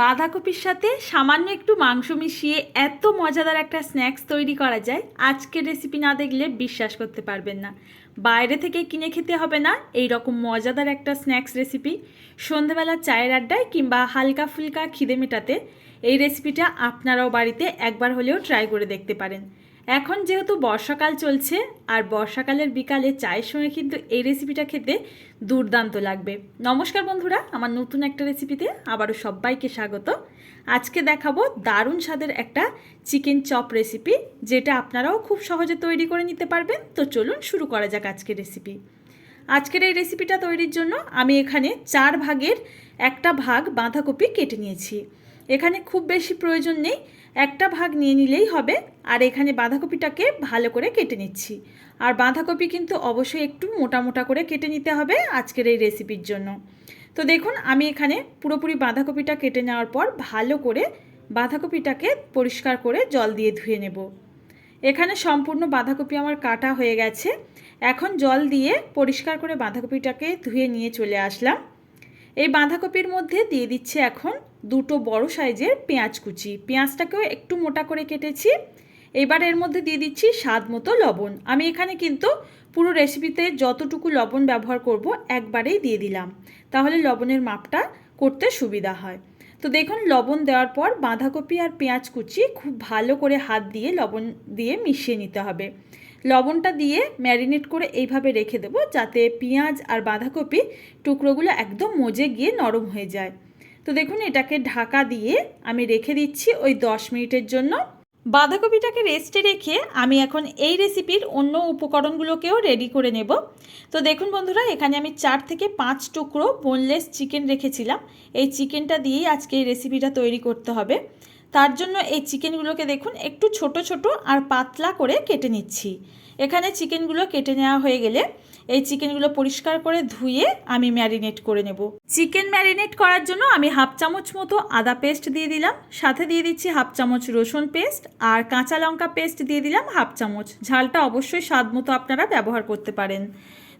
বাঁধাকপির সাথে সামান্য একটু মাংস মিশিয়ে এত মজাদার একটা স্ন্যাক্স তৈরি করা যায়, আজকের রেসিপি না দেখলে বিশ্বাস করতে পারবেন না। বাইরে থেকে কিনে খেতে হবে না এই রকম মজাদার একটা স্ন্যাক্স রেসিপি সন্ধেবেলা চায়ের আড্ডায় কিংবা হালকা ফুলকা খিদে মেটাতে এই রেসিপিটা আপনারাও বাড়িতে একবার হলেও ট্রাই করে দেখতে পারেন। এখন যেহেতু বর্ষাকাল চলছে, আর বর্ষাকালের বিকালে চায়ের সঙ্গে কিন্তু এই রেসিপিটা খেতে দুর্দান্ত লাগবে। নমস্কার বন্ধুরা, আমার নতুন একটা রেসিপিতে আবারও সবাইকে স্বাগত। আজকে দেখাবো দারুণ স্বাদের একটা চিকেন চপ রেসিপি যেটা আপনারাও খুব সহজে তৈরি করে নিতে পারবেন। তো চলুন শুরু করা যাক আজকের রেসিপি আজকের এই রেসিপিটা তৈরির জন্য আমি এখানে চার ভাগের একটা ভাগ বাঁধাকপি কেটে নিয়েছি। এখানে খুব বেশি প্রয়োজন নেই। একটা ভাগ নিয়ে নিলেই হবে। আর এখানে বাঁধাকপিটাকে ভালো করে কেটে নিচ্ছি। আর বাঁধাকপি কিন্তু অবশ্যই একটু মোটা মোটা করে কেটে নিতে হবে আজকের এই রেসিপির জন্য। তো দেখুন, আমি এখানে পুরোপুরি বাঁধাকপিটা কেটে নেওয়ার পর ভালো করে বাঁধাকপিটাকে পরিষ্কার করে জল দিয়ে ধুয়ে নেব। এখানে সম্পূর্ণ বাঁধাকপি আমার কাটা হয়ে গেছে। এখন জল দিয়ে পরিষ্কার করে বাঁধাকপিটাকে ধুয়ে নিয়ে চলে আসলাম। এই বাঁধাকপির মধ্যে দিয়ে দিচ্ছে এখন দুটো বড় সাইজের পেঁয়াজ কুচি। পেঁয়াজটাকেও একটু মোটা করে কেটেছি। এবার এর মধ্যে দিয়ে দিচ্ছি স্বাদ মতো লবণ। আমি এখানে কিন্তু পুরো রেসিপিতে যতটুকু লবণ ব্যবহার করব একবারেই দিয়ে দিলাম। তাহলে লবণের মাপটা করতে সুবিধা হয়। তো দেখুন, লবণ দেওয়ার পর বাঁধাকপি আর পেঁয়াজ কুচি খুব ভালো করে হাত দিয়ে লবণ দিয়ে মিশিয়ে নিতে হবে। লবণটা দিয়ে ম্যারিনেট করে এইভাবে রেখে দেবো যাতে পেঁয়াজ আর বাঁধাকপি টুকরোগুলো একদম মজে গিয়ে নরম হয়ে যায়। তো দেখুন, এটাকে ঢাকা দিয়ে আমি রেখে দিচ্ছি ওই দশ মিনিটের জন্য। বাঁধাকপিটাকে রেস্টে রেখে আমি এখন এই রেসিপির অন্য উপকরণগুলোকেও রেডি করে নেব। তো দেখুন বন্ধুরা, এখানে আমি চার থেকে পাঁচ টুকরো বোনলেস চিকেন রেখেছিলাম। এই চিকেনটা দিয়েই আজকে এই রেসিপিটা তৈরি করতে হবে। তার জন্য এই চিকেনগুলোকে দেখুন, একটু ছোট ছোট আর পাতলা করে কেটে নিচ্ছি। এখানে চিকেনগুলো কেটে নেওয়া হয়ে গেলে এই চিকেনগুলো পরিষ্কার করে ধুয়ে আমি ম্যারিনেট করে নেব। চিকেন ম্যারিনেট করার জন্য আমি হাফ চামচ মতো আদা পেস্ট দিয়ে দিলাম, সাথে দিয়ে দিচ্ছি হাফ চামচ রসুন পেস্ট আর কাঁচা লঙ্কা পেস্ট দিয়ে দিলাম হাফ চামচ। ঝালটা অবশ্যই স্বাদ মতো আপনারা ব্যবহার করতে পারেন।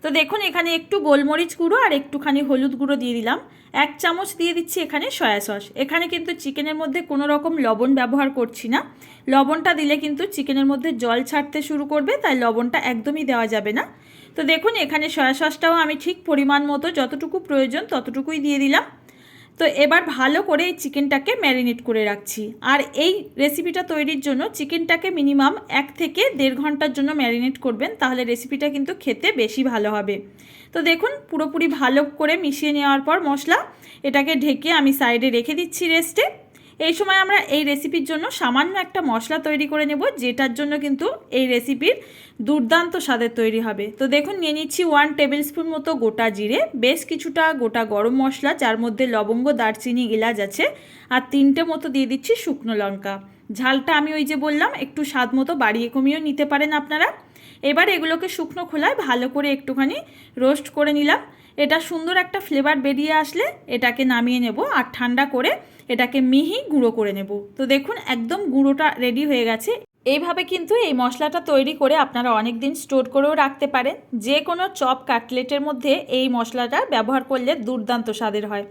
তো দেখুন, এখানে একটু গোলমরিচ গুঁড়ো আর একটুখানি হলুদ গুঁড়ো দিয়ে দিলাম। এক চামচ দিয়ে দিচ্ছি এখানে সয়া সস। এখানে কিন্তু চিকেনের মধ্যে কোনো রকম লবণ ব্যবহার করছি না। লবণটা দিলে কিন্তু চিকেনের মধ্যে জল ছাড়তে শুরু করবে, তাই লবণটা একদমই দেওয়া যাবে না। তো দেখুন, এখানে সয়া সসটাও আমি ঠিক পরিমাণ মতো যতটুকু প্রয়োজন ততটুকুই দিয়ে দিলাম। তো এবার ভালো করে এই চিকেনটাকে ম্যারিনেট করে রাখছি। আর এই রেসিপিটা তৈরির জন্য চিকেনটাকে মিনিমাম এক থেকে দেড় ঘণ্টার জন্য ম্যারিনেট করবেন, তাহলে রেসিপিটা কিন্তু খেতে বেশি ভালো হবে। তো দেখুন, পুরোপুরি ভালো করে মিশিয়ে নেওয়ার পর মশলা এটাকে ঢেকে আমি সাইডে রেখে দিচ্ছি রেস্টে এই সময় আমরা এই রেসিপির জন্য সামান্য একটা মশলা তৈরি করে নেব, যেটার জন্য কিন্তু এই রেসিপির দুর্দান্ত স্বাদের তৈরি হবে। তো দেখুন, নিয়ে নিচ্ছি ওয়ান টেবিল স্পুন মতো গোটা জিরে, বেশ কিছুটা গোটা গরম মশলা, যার মধ্যে লবঙ্গ, দারচিনি, এলাচ আছে, আর তিনটে মতো দিয়ে দিচ্ছি শুকনো লঙ্কা। ঝালটা আমি ওই যে বললাম, একটু স্বাদ মতো বাড়িয়ে কমিয়েও নিতে পারেন আপনারা। এবার এগুলোকে শুকনো খোলায় ভালো করে একটুখানি রোস্ট করে নিলাম। এটা সুন্দর একটা ফ্লেভার বেরিয়ে আসলে এটাকে নামিয়ে নেব আর ঠান্ডা করে এটাকে মিহি গুঁড়ো করে নেব। তো দেখুন, একদম গুঁড়োটা রেডি হয়ে গেছে। এইভাবে কিন্তু এই মশলাটা তৈরি করে আপনারা অনেক দিন স্টোর করেও রাখতে পারেন। যে কোনো চপ কাটলেটের মধ্যে এই মশলাটা ব্যবহার করলে দুর্দান্ত স্বাদের হয়।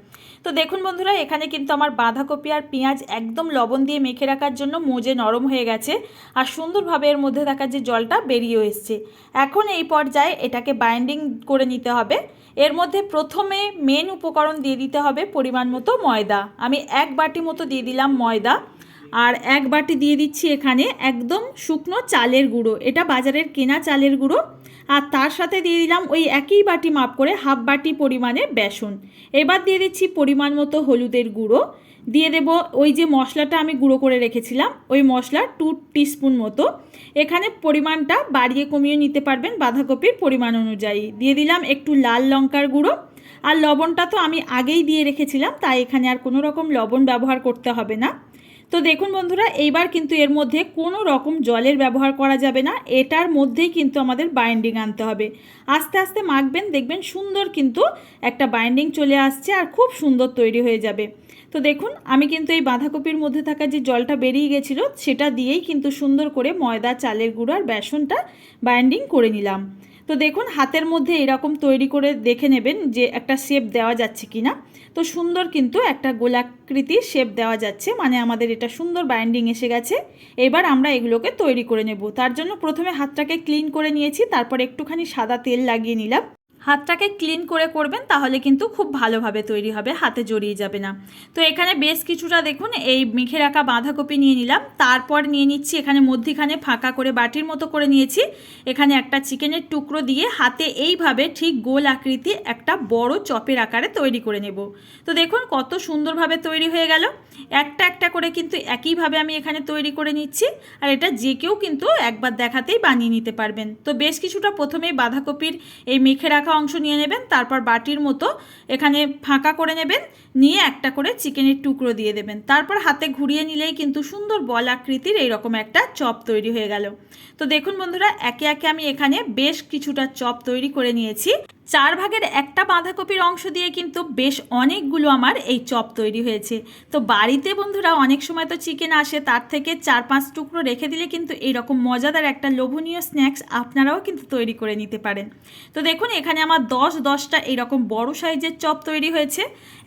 তো দেখুন বন্ধুরা, এখানে কিন্তু আমার বাঁধাকপি আর পেঁয়াজ একদম লবণ দিয়ে মেখে রাখার জন্য মোজে নরম হয়ে গেছে আর সুন্দরভাবে এর মধ্যে থাকা যে জলটা বেরিয়েও এসছে। এখন এই পর্যায়ে এটাকে বাইন্ডিং করে নিতে হবে। এর মধ্যে প্রথমে মেন উপকরণ দিয়ে দিতে হবে পরিমাণ মতো ময়দা। আমি এক বাটি মতো দিয়ে দিলাম ময়দা। আর এক বাটি দিয়ে দিচ্ছি এখানে একদম শুকনো চালের গুঁড়ো। এটা বাজারের কেনা চালের গুঁড়ো। আর তার সাথে দিয়ে দিলাম ওই একই বাটি মাপ করে হাফ বাটি পরিমাণে বেসন। এবার দিয়ে দিচ্ছি পরিমাণ মতো হলুদের গুঁড়ো। দিয়ে দেব ওই যে মশলাটা আমি গুঁড়ো করে রেখেছিলাম, ওই মশলা টু টিস্পুন মতো। এখানে পরিমাণটা বাড়িয়ে কমিয়ে নিতে পারবেন বাঁধাকপির পরিমাণ অনুযায়ী। দিয়ে দিলাম একটু লাল লঙ্কার গুঁড়ো। আর লবণটা তো আমি আগেই দিয়ে রেখেছিলাম, তাই এখানে আর কোনো রকম লবণ ব্যবহার করতে হবে না। তো দেখুন বন্ধুরা, এইবার কিন্তু এর মধ্যে কোনো রকম জলের ব্যবহার করা যাবে না। এটার মধ্যেই কিন্তু আমাদের বাইন্ডিং আনতে হবে। আস্তে আস্তে মাখবেন, দেখবেন সুন্দর কিন্তু একটা বাইন্ডিং চলে আসছে আর খুব সুন্দর তৈরি হয়ে যাবে। তো দেখুন, আমি কিন্তু এই বাঁধাকপির মধ্যে থাকা যে জলটা বেরিয়ে গেছিল, সেটা দিয়েই কিন্তু সুন্দর করে ময়দা, চালের গুঁড়ো আর বেসনটা বাইন্ডিং করে নিলাম। তো দেখুন, হাতের মধ্যে এরকম তৈরি করে দেখে নেবেন যে একটা শেপ দেওয়া যাচ্ছে কি না তো সুন্দর কিন্তু একটা গোলাকৃতির শেপ দেওয়া যাচ্ছে মানে আমাদের এটা সুন্দর বাইন্ডিং এসে গেছে। এবার আমরা এগুলোকে তৈরি করে নেব। তার জন্য প্রথমে হাতটাকে ক্লিন করে নিয়েছি, তারপর একটুখানি সাদা তেল লাগিয়ে নিলাম। হাতটাকে ক্লিন করে করবেন, তাহলে কিন্তু খুব ভালোভাবে তৈরি হবে, হাতে জড়িয়ে যাবে না। তো এখানে বেশ কিছুটা দেখুন, এই মেখে রাখা বাঁধাকপি নিয়ে নিলাম, তারপর নিয়ে নিচ্ছি এখানে মধ্যিখানে ফাঁকা করে বাটির মতো করে নিয়েছি, এখানে একটা চিকেনের টুকরো দিয়ে হাতে এইভাবে ঠিক গোল আকৃতি একটা বড় চপের আকারে তৈরি করে নেব। তো দেখুন কত সুন্দরভাবে তৈরি হয়ে গেল, একটা একটা করে কিন্তু একইভাবে আমি এখানে তৈরি করে নিচ্ছি, আর এটা যে কেউ কিন্তু একবার দেখাতেই বানিয়ে নিতে পারবেন। তো বেশ কিছুটা প্রথমেই বাঁধাকপির এই মেখে রাখা অংশ নিয়ে নেবেন, তারপর বাটির মতো এখানে ফাঁকা করে নেবেন, নিয়ে একটা করে চিকেনের টুকরো দিয়ে দেবেন। তারপর হাতে ঘুরিয়ে নিলেই কিন্তু সুন্দর বল আকৃতির এইরকম একটা চপ তৈরি হয়ে গেল। তো দেখুন বন্ধুরা, একে একে আমি এখানে বেশ কিছুটা চপ তৈরি করে নিয়েছি। চার ভাগের একটা বাঁধাকপির অংশ দিয়ে কিন্তু বেশ অনেকগুলো আমার এই চপ তৈরি হয়েছে। তো বাড়িতে বন্ধুরা অনেক সময় তো চিকেন আসে, তার থেকে চার পাঁচ টুকরো রেখে দিলে কিন্তু এইরকম মজাদার একটা লোভনীয় স্ন্যাক্স আপনারাও কিন্তু তৈরি করে নিতে পারেন। তো দেখুন, এখানে আমার দশ দশটা এইরকম বড় সাইজের চপ তৈরি হয়েছে।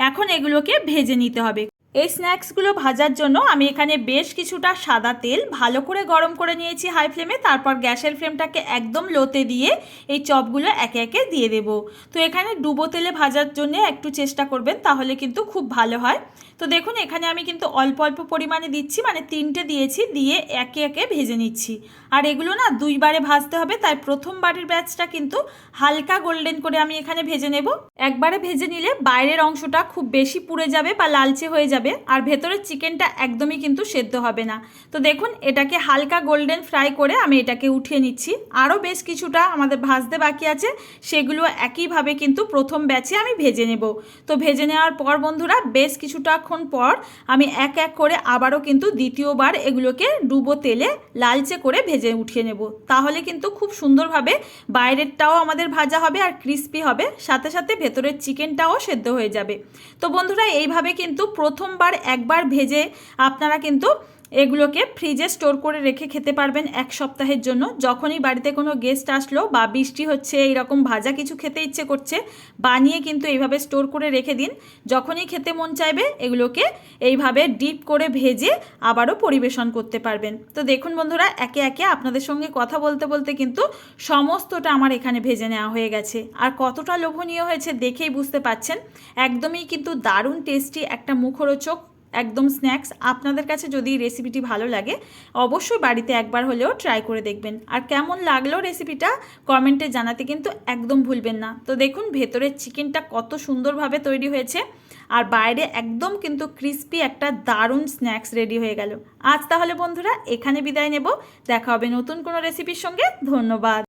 এখন এগুলোকে ভেজে নিতে হবে। এই স্ন্যাক্সগুলো ভাজার জন্য আমি এখানে বেশ কিছুটা সাদা তেল ভালো করে গরম করে নিয়েছি হাই ফ্লেমে, তারপর গ্যাসের ফ্লেমটাকে একদম লোতে দিয়ে এই চপগুলো একে একে দিয়ে দেব। তো এখানে ডুবো তেলে ভাজার জন্য একটু চেষ্টা করবেন, তাহলে কিন্তু খুব ভালো হয়। তো দেখুন, এখানে আমি কিন্তু অল্প অল্প পরিমাণে দিচ্ছি মানে তিনটে দিয়েছি, দিয়ে একে একে ভেজে নিচ্ছি। আর এগুলো না দুইবারে ভাজতে হবে, তাই প্রথমবারের ব্যাচটা কিন্তু হালকা গোল্ডেন করে আমি এখানে ভেজে নেব। একবারে ভেজে নিলে বাইরের অংশটা খুব বেশি পুড়ে যাবে বা লালচে হয়ে যাবে আর ভেতরের চিকেনটা একদমই কিন্তু সেদ্ধ হবে না। তো দেখুন, এটাকে হালকা গোল্ডেন ফ্রাই করে আমি এটাকে উঠিয়ে নিচ্ছি। আরও বেশ কিছুটা আমাদের ভাজতে বাকি আছে, সেগুলো একইভাবে কিন্তু প্রথম ব্যাচে আমি ভেজে নেব। তো ভেজে নেওয়ার পর বন্ধুরা, বেশ কিছুটাক্ষণ পর আমি এক এক করে আবারও কিন্তু দ্বিতীয়বার এগুলোকে ডুবো তেলে লালচে করে ভেজে উঠিয়ে নেব। তাহলে কিন্তু খুব সুন্দরভাবে বাইরেরটাও আমাদের ভাজা হবে আর ক্রিস্পি হবে, সাথে সাথে ভেতরের চিকেনটাও সেদ্ধ হয়ে যাবে। তো বন্ধুরা, এইভাবে কিন্তু প্রথমবার একবার ভেজে আপনারা কিন্তু এগুলোকে ফ্রিজে স্টোর করে রেখে খেতে পারবেন এক সপ্তাহের জন্য। যখনই বাড়িতে কোনো গেস্ট আসলো বা বৃষ্টি হচ্ছে, এইরকম ভাজা কিছু খেতে ইচ্ছে করছে, বানিয়ে কিন্তু এইভাবে স্টোর করে রেখে দিন। যখনই খেতে মন চাইবে, এগুলোকে এইভাবে ডিপ করে ভেজে আবারও পরিবেশন করতে পারবেন। তো দেখুন বন্ধুরা, একে একে আপনাদের সঙ্গে কথা বলতে বলতে কিন্তু সমস্তটা আমার এখানে ভেজে নেওয়া হয়ে গেছে। আর কতটা লোভনীয় হয়েছে দেখেই বুঝতে পাচ্ছেন। একদমই কিন্তু দারুণ টেস্টি একটা মুখরোচক একদম স্ন্যাক্স। আপনাদের কাছে যদি রেসিপিটি ভালো লাগে, অবশ্যই বাড়িতে একবার হলেও ট্রাই করে দেখবেন। আর কেমন লাগল রেসিপিটা কমেন্টে জানাতে কিন্তু একদম ভুলবেন না। তো দেখুন, ভেতরের চিকেনটা কত সুন্দরভাবে তৈরি হয়েছে। আর বাইরে একদম কিন্তু ক্রিস্পি একটা দারুণ স্ন্যাক্স রেডি হয়ে গেল। আজ তাহলে বন্ধুরা, এখানে বিদায় নেব। দেখা হবে নতুন কোনো রেসিপির সঙ্গে। ধন্যবাদ।